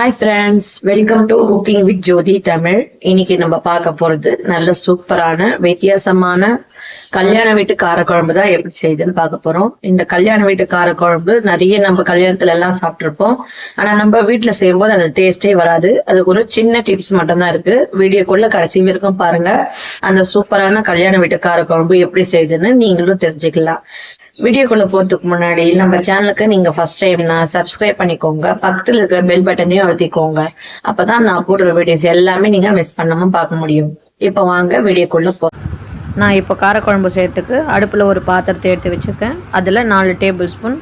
Hi friends welcome to cooking with Jothi Tamil இன்னைக்கு நம்ம பார்க்க போறது நல்ல சூப்பரான வித்தியாசமான கல்யாண வீட்டு காரக்குழம்பு தான் எப்படி செய்யுதுன்னு பார்க்க போறோம். இந்த கல்யாண வீட்டு காரக்குழம்பு நிறைய நம்ம கல்யாணத்துல எல்லாம் சாப்பிட்ருப்போம் ஆனா நம்ம வீட்டுல செய்யும்போது அந்த டேஸ்டே வராது. அதுக்கு ஒரு சின்ன டிப்ஸ் மட்டும்தான் இருக்கு. வீடியோக்குள்ள கடைசி வரைக்கும் பாருங்க. அந்த சூப்பரான கல்யாண வீட்டு காரக்குழம்பு எப்படி செய்யுதுன்னு நீங்களும் தெரிஞ்சுக்கலாம். வீடியோக்குள்ளே போகிறதுக்கு முன்னாடி நம்ம சேனலுக்கு நீங்கள் ஃபர்ஸ்ட் டைம்னா சப்ஸ்கிரைப் பண்ணிக்கோங்க. பக்கத்தில் இருக்கிற பெல் பட்டனையும் அழுத்திக்கோங்க. அப்போ தான் நான் போடுற வீடியோஸ் எல்லாமே நீங்கள் மிஸ் பண்ணாமல் பார்க்க முடியும். இப்போ வாங்க வீடியோக்குள்ளே போ நான் இப்போ காரக்குழம்பு சேர்த்துக்கு அடுப்பில் ஒரு பாத்திரத்தை எடுத்து வச்சுருக்கேன். அதில் நாலு டேபிள் ஸ்பூன்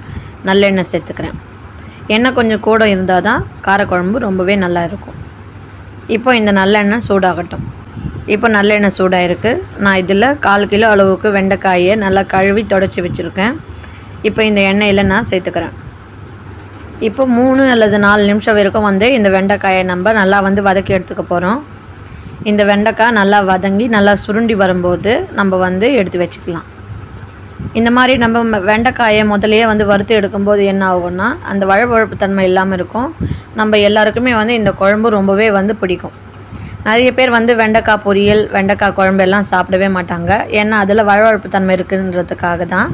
நல்லெண்ணெய் சேர்த்துக்கிறேன். எண்ணெய் கொஞ்சம் கூட இருந்தால் தான் காரக்குழம்பு ரொம்பவே நல்லா இருக்கும். இப்போ இந்த நல்லெண்ணெய் சூடாகட்டும். இப்போ நல்லெண்ணெய் சூடாக இருக்குது நான் இதில் கால் கிலோ அளவுக்கு வெண்டைக்காயை நல்லா கழுவி தொடச்சி வச்சுருக்கேன். இப்போ இந்த எண்ணெயில் நான் சேர்த்துக்கிறேன். இப்போ மூணு அல்லது நாலு நிமிஷம் வரைக்கும் வந்து இந்த வெண்டைக்காயை நம்ம நல்லா வந்து வதக்கி எடுத்துக்க போகிறோம். இந்த வெண்டைக்காய் நல்லா வதங்கி நல்லா சுருண்டி வரும்போது நம்ம வந்து எடுத்து வச்சுக்கலாம். இந்த மாதிரி நம்ம ம- வெண்டைக்காயை முதலையே வந்து வறுத்து எடுக்கும்போது என்ன ஆகும்னா அந்த வழவழப்பு தன்மை இல்லாமல் இருக்கும். நம்ம எல்லாருக்குமே வந்து இந்த குழம்பு ரொம்பவே வந்து பிடிக்கும். நிறைய பேர் வந்து வெண்டைக்காய் பொரியல் வெண்டைக்காய் குழம்பு எல்லாம் சாப்பிடவே மாட்டாங்க. ஏன்னா அதில் வழவழப்பு தன்மை இருக்குன்றதுக்காக தான்.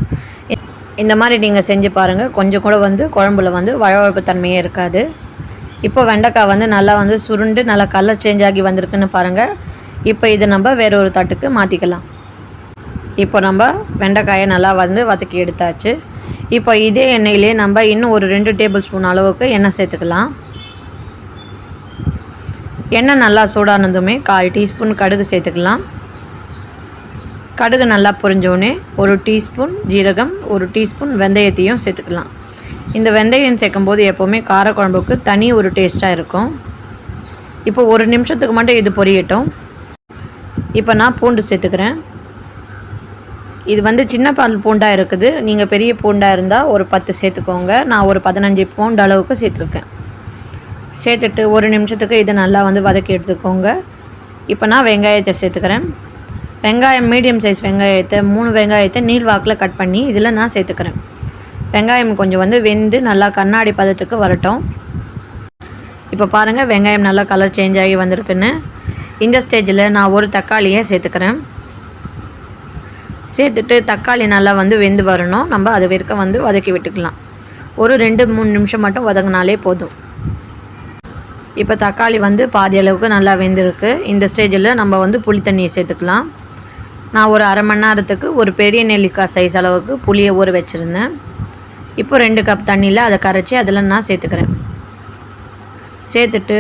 இந்த மாதிரி நீங்கள் செஞ்சு பாருங்கள் கொஞ்சம் கூட வந்து குழம்புல வந்து வழவழப்பு தன்மையே இருக்காது. இப்போ வெண்டைக்காய் வந்து நல்லா வந்து சுருண்டு நல்லா கலர் சேஞ்ச் ஆகி வந்திருக்குன்னு பாருங்கள் இப்போ இதை நம்ம வேற ஒரு தட்டுக்கு மாற்றிக்கலாம் இப்போ நம்ம வெண்டைக்காயை நல்லா வந்து வதக்கி எடுத்தாச்சு. இப்போ இதே எண்ணெயிலே நம்ம இன்னும் ஒரு ரெண்டு டேபிள் ஸ்பூன் அளவுக்கு எண்ணெய் சேர்த்துக்கலாம். எண்ணெய் நல்லா சூடானதுமே கால் டீஸ்பூன் கடுகு சேர்த்துக்கலாம். கடுகு நல்லா பொரிஞ்சோடனே ஒரு டீஸ்பூன் ஜீரகம் ஒரு டீஸ்பூன் வெந்தயத்தையும் சேர்த்துக்கலாம். இந்த வெந்தயம் சேர்க்கும்போது எப்போவுமே காரக்குழம்புக்கு தனி ஒரு டேஸ்ட்டாக இருக்கும். இப்போ ஒரு நிமிஷத்துக்கு மட்டும் இது பொரியட்டும். இப்போ நான் பூண்டு சேர்த்துக்கிறேன். இது வந்து சின்ன பால் பூண்டாக இருக்குது. நீங்கள் பெரிய பூண்டாக இருந்தால் ஒரு பத்து சேர்த்துக்கோங்க. நான் ஒரு பதினஞ்சு பூண்டு அளவுக்கு சேர்த்துருக்கேன். சேர்த்துட்டு ஒரு நிமிஷத்துக்கு இதை நல்லா வந்து வதக்கி எடுத்துக்கோங்க. இப்போ நான் வெங்காயத்தை சேர்த்துக்கிறேன். வெங்காயம் மீடியம் சைஸ் வெங்காயத்தை மூணு வெங்காயத்தை நீள் வாக்கில் கட் பண்ணி இதில் நான் சேர்த்துக்கிறேன். வெங்காயம் கொஞ்சம் வந்து வெந்து நல்லா கண்ணாடி பதத்துக்கு வரட்டும். இப்போ பாருங்கள் வெங்காயம் நல்லா கலர் சேஞ்ச் ஆகி வந்திருக்குன்னு. இந்த ஸ்டேஜில் நான் ஒரு தக்காளியை சேர்த்துக்கிறேன். சேர்த்துட்டு தக்காளி நல்லா வந்து வெந்து வரணும். நம்ம அது வரைக்கும் வந்து வதக்கி விட்டுக்கலாம். ஒரு ரெண்டு மூணு நிமிஷம் மட்டும் வதங்கினாலே போதும். இப்போ தக்காளி வந்து பாதி அளவுக்கு நல்லா வெந்திருக்கு. இந்த ஸ்டேஜில் நம்ம வந்து புளி தண்ணியை சேர்த்துக்கலாம். நான் ஒரு அரை மணி நேரத்துக்கு ஒரு பெரிய நெல்லிக்காய் சைஸ் அளவுக்கு புளியை ஊற வச்சுருந்தேன். இப்போ ரெண்டு கப் தண்ணியில் அதை கரைச்சி அதில் நான் சேர்த்துக்கிறேன். சேர்த்துட்டு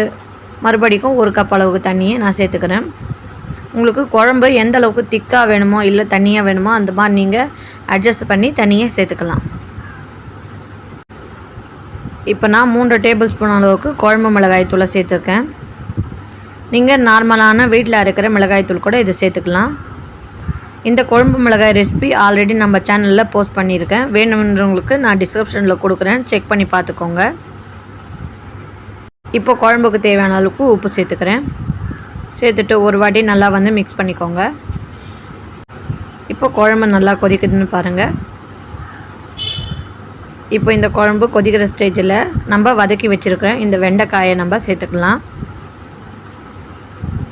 மறுபடிக்கும் ஒரு கப் அளவுக்கு தண்ணியை நான் சேர்த்துக்கிறேன். உங்களுக்கு குழம்பு எந்த அளவுக்கு திக்காக வேணுமோ இல்லை தண்ணியாக வேணுமோ அந்த மாதிரி நீங்கள் அட்ஜஸ்ட் பண்ணி தண்ணியை சேர்த்துக்கலாம். இப்போ நான் மூன்று டேபிள் ஸ்பூன் அளவுக்கு குழம்பு மிளகாய் தூளை சேர்த்துருக்கேன். நீங்கள் நார்மலான வீட்டில் அரைக்கிற மிளகாய் தூள் கூட இதை சேர்த்துக்கலாம். இந்த குழம்பு மிளகாய் ரெசிபி ஆல்ரெடி நம்ம சேனலில் போஸ்ட் பண்ணியிருக்கேன். வேணுன்றவங்களுக்கு நான் டிஸ்கிரிப்ஷனில் கொடுக்குறேன். செக் பண்ணி பார்த்துக்கோங்க. இப்போ குழம்புக்கு தேவையான அளவுக்கு உப்பு சேர்த்துக்கிறேன். சேர்த்துட்டு ஒரு வாட்டி நல்லா வந்து மிக்ஸ் பண்ணிக்கோங்க. இப்போ குழம்பு நல்லா கொதிக்குதுன்னு பாருங்கள் இப்போ இந்த குழம்பு கொதிக்கிற ஸ்டேஜில் நம்ம வதக்கி வச்சுருக்கிற இந்த வெண்டைக்காயை நம்ம சேர்த்துக்கலாம்.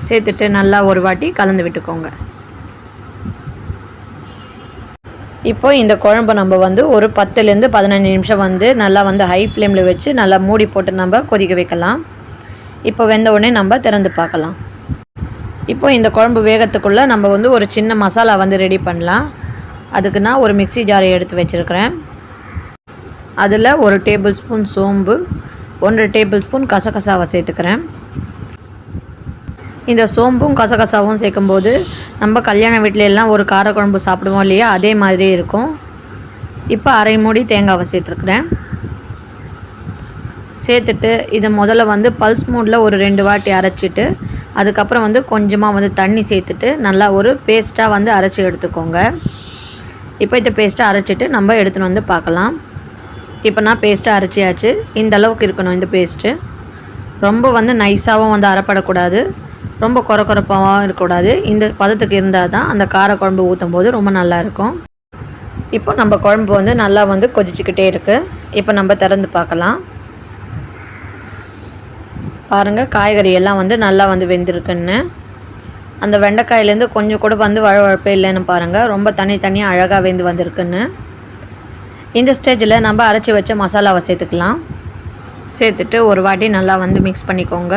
சேர்த்துட்டு நல்லா ஒரு வாட்டி கலந்து விட்டுக்கோங்க. இப்போ இந்த குழம்பு நம்ம வந்து ஒரு பத்துலேருந்து பதினஞ்சு நிமிஷம் வந்து நல்லா வந்து ஹை ஃப்ளேமில் வச்சு நல்லா மூடி போட்டு நம்ம கொதிக்க வைக்கலாம். இப்போ வெந்த உடனே நம்ம திறந்து பார்க்கலாம். இப்போ இந்த குழம்பு வேகத்துக்குள்ளே நம்ம வந்து ஒரு சின்ன மசாலா வந்து ரெடி பண்ணலாம். அதுக்கு நான் ஒரு மிக்ஸி ஜாரை எடுத்து வச்சுருக்கிறேன். அதில் ஒரு டேபிள் ஸ்பூன் சோம்பு ஒன்றரை டேபிள் ஸ்பூன் கசகசாவை சேர்த்துக்கிறேன். இந்த சோம்பும் கசகசாவும் சேர்க்கும்போது நம்ம கல்யாண வீட்டில எல்லாம் ஒரு காரக்குழம்பு சாப்பிடுவோம் இல்லையா? அதே மாதிரி இருக்கும். இப்போ அரை மூடி தேங்காவை சேர்த்துருக்குறேன். சேர்த்துட்டு இதை முதல்ல வந்து பல்ஸ் மூடில் ஒரு ரெண்டு வாட்டி அரைச்சிட்டு அதுக்கப்புறம் வந்து கொஞ்சமாக வந்து தண்ணி சேர்த்துட்டு நல்லா ஒரு பேஸ்ட்டாக வந்து அரைச்சி எடுத்துக்கோங்க. இப்போ இந்த பேஸ்ட்டை அரைச்சிட்டு நம்ம எடுத்துன்னு வந்து பார்க்கலாம். இப்போ நான் பேஸ்ட்டை அரைச்சியாச்சு. இந்த அளவுக்கு இருக்கணும் இந்த பேஸ்ட்டு ரொம்ப வந்து நைஸாகவும் வந்து அரைப்படக்கூடாது. ரொம்ப குறக்குறப்பாகவும் இருக்கக்கூடாது. இந்த பதத்துக்கு இருந்தால் தான் அந்த கார குழம்பு ஊற்றும் போது ரொம்ப நல்லா இருக்கும் இப்போ நம்ம குழம்பு வந்து நல்லா வந்து கொதிச்சுக்கிட்டே இருக்குது இப்போ நம்ம திறந்து பார்க்கலாம். பாருங்கள் காய்கறி எல்லாம் வந்து நல்லா வந்து வெந்திருக்குன்னு. அந்த வெண்டைக்காயிலேருந்து கொஞ்சம் கூட வந்து வழவழப்பே இல்லைன்னு பாருங்கள் ரொம்ப தனி தனியாக அழகாக வெந்து வந்திருக்குன்னு. இந்த ஸ்டேஜில் நம்ம அரைச்சி வச்ச மசாலாவை சேர்த்துக்கலாம். சேர்த்துட்டு ஒரு வாட்டி நல்லா வந்து மிக்ஸ் பண்ணிக்கோங்க.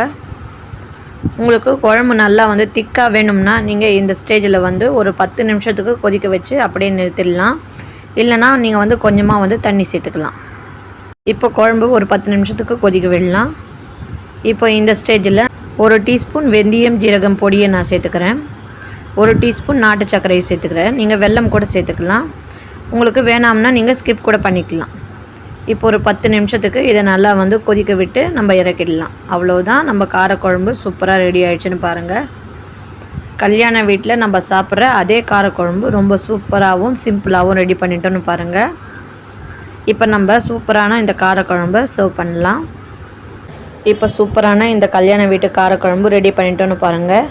உங்களுக்கு குழம்பு நல்லா வந்து திக்காக வேணும்னா நீங்கள் இந்த ஸ்டேஜில் வந்து ஒரு பத்து நிமிஷத்துக்கு கொதிக்க வச்சு அப்படியே நிறுத்திடலாம். இல்லைனா நீங்கள் வந்து கொஞ்சமாக வந்து தண்ணி சேர்த்துக்கலாம். இப்போ குழம்பு ஒரு பத்து நிமிஷத்துக்கு கொதிக்க விடலாம். இப்போ இந்த ஸ்டேஜில் ஒரு டீஸ்பூன் வெந்தயம் ஜீரகம் பொடியை நான் சேர்த்துக்கிறேன். ஒரு டீஸ்பூன் நாட்டு சர்க்கரையை சேர்த்துக்கிறேன். நீங்கள் வெல்லம் கூட சேர்த்துக்கலாம். உங்களுக்கு வேணாம்னா நீங்கள் ஸ்கிப் கூட பண்ணிக்கலாம். இப்போ ஒரு பத்து நிமிஷத்துக்கு இதை நல்லா வந்து கொதிக்க விட்டு நம்ம இறக்கிடலாம். அவ்வளோதான் நம்ம காரக்குழம்பு சூப்பராக ரெடி ஆயிடுச்சுன்னு பாருங்கள் கல்யாண வீட்டில் நம்ம சாப்பிட்ற அதே காரக்குழம்பு ரொம்ப சூப்பராகவும் சிம்பிளாகவும் ரெடி பண்ணிட்டோன்னு பாருங்கள் இப்போ நம்ம சூப்பரான இந்த காரக்குழம்பை சர்வ் பண்ணலாம். இப்போ சூப்பரான இந்த கல்யாண வீட்டு காரக்குழம்பு ரெடி பண்ணிட்டோன்னு பாருங்கள்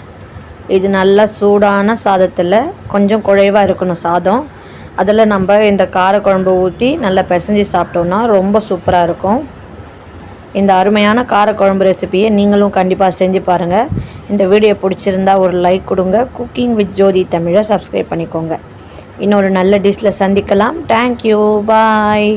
இது நல்லா சூடான சாதத்தில் கொஞ்சம் குழைவாக இருக்கணும் சாதம். அதில் நம்ம இந்த காரக்குழம்பு ஊற்றி நல்லா பிசைஞ்சு சாப்பிட்டோம்னா ரொம்ப சூப்பராக இருக்கும். இந்த அருமையான காரக்குழம்பு ரெசிபியை நீங்களும் கண்டிப்பாக செஞ்சு பாருங்கள் இந்த வீடியோ பிடிச்சிருந்தா ஒரு லைக் கொடுங்க. குக்கிங் வித் ஜோதி தமிழை சப்ஸ்கிரைப் பண்ணிக்கோங்க. இன்னொரு நல்ல டிஷ்ஷில் சந்திக்கலாம். Thank you bye